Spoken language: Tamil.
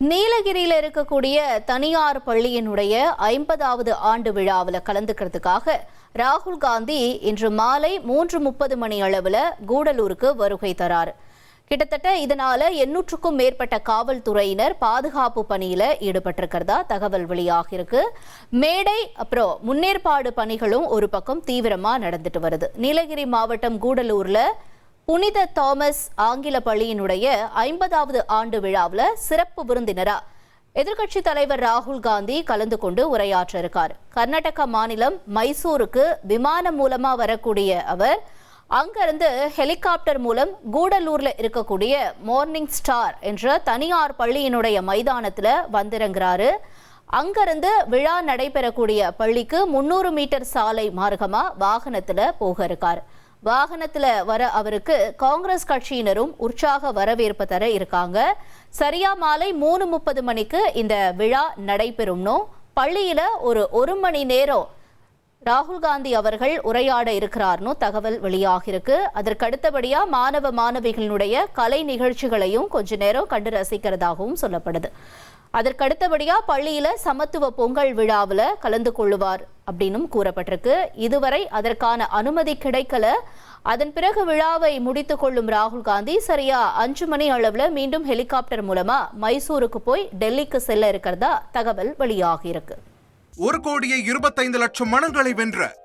நீலகிரியில் இருக்கக்கூடிய தனியார் பள்ளியினுடைய ஐம்பதாவது ஆண்டு விழாவில் கலந்துக்கிறதுக்காக ராகுல் காந்தி இன்று மாலை மூன்று முப்பது மணி அளவில் கூடலூருக்கு வருகை தரார். கிட்டத்தட்ட இதனால எண்ணூற்றுக்கும் மேற்பட்ட காவல்துறையினர் பாதுகாப்பு பணியில ஈடுபட்டிருக்கிறதா தகவல் வெளியாகிருக்கு மேடை அப்புறம் முன்னேற்பாடு பணிகளும் ஒரு பக்கம் தீவிரமா நடந்துட்டு வருது. நீலகிரி மாவட்டம் கூடலூர்ல புனித தாமஸ் ஆங்கில பள்ளியினுடைய ஐம்பதாவது ஆண்டு விழாவில் சிறப்பு விருந்தினரா. எதிர்க்கட்சி தலைவர் ராகுல் காந்தி கலந்து கொண்டு உரையாற்ற இருக்கார் கர்நாடக மாநிலம் மைசூருக்கு விமானம் மூலமா வரக்கூடிய அவர் அங்கிருந்து ஹெலிகாப்டர் மூலம் கூடலூர்ல இருக்கக்கூடிய மார்னிங் ஸ்டார் என்ற தனியார் பள்ளியினுடைய மைதானத்துல வந்திறங்குறாரு. அங்கிருந்து விழா நடைபெறக்கூடிய பள்ளிக்கு முன்னூறு மீட்டர் சாலை மார்க்கமா வாகனத்துல போக இருக்காரு வாகனத்துல வர அவருக்கு காங்கிரஸ் கட்சியினரும் உற்சாக வரவேற்பு தர இருக்காங்க. சரியா மாலை மூணு முப்பது மணிக்கு இந்த விழா நடைபெறும்னோ பள்ளியில ஒரு ஒரு மணி நேரம் ராகுல் காந்தி அவர்கள் உரையாட இருக்கிறார்னு தகவல் வெளியாகிருக்கு அதற்கு அடுத்தபடியா மாணவ மாணவிகளினுடைய கலை நிகழ்ச்சிகளையும் கொஞ்ச நேரம் கண்டு ரசிக்கிறதாகவும் சொல்லப்படுது. அதற்கு அடுத்தபடியா பள்ளியில சமத்துவ பொங்கல் விழாவில் கலந்து கொள்ளுவார் அப்படின்னும் கூறப்பட்டிருக்கு. இதுவரை அதற்கான அனுமதி கிடைக்கல. அதன் பிறகு விழாவை முடித்து கொள்ளும் ராகுல் காந்தி சரியா அஞ்சு மணி அளவில் மீண்டும் ஹெலிகாப்டர் மூலமா மைசூருக்கு போய் டெல்லிக்கு செல்ல இருக்கிறதா தகவல் வெளியாகியிருக்கு. ஒரு கோடியே இருபத்தைந்து லட்சம் மனங்களை வென்ற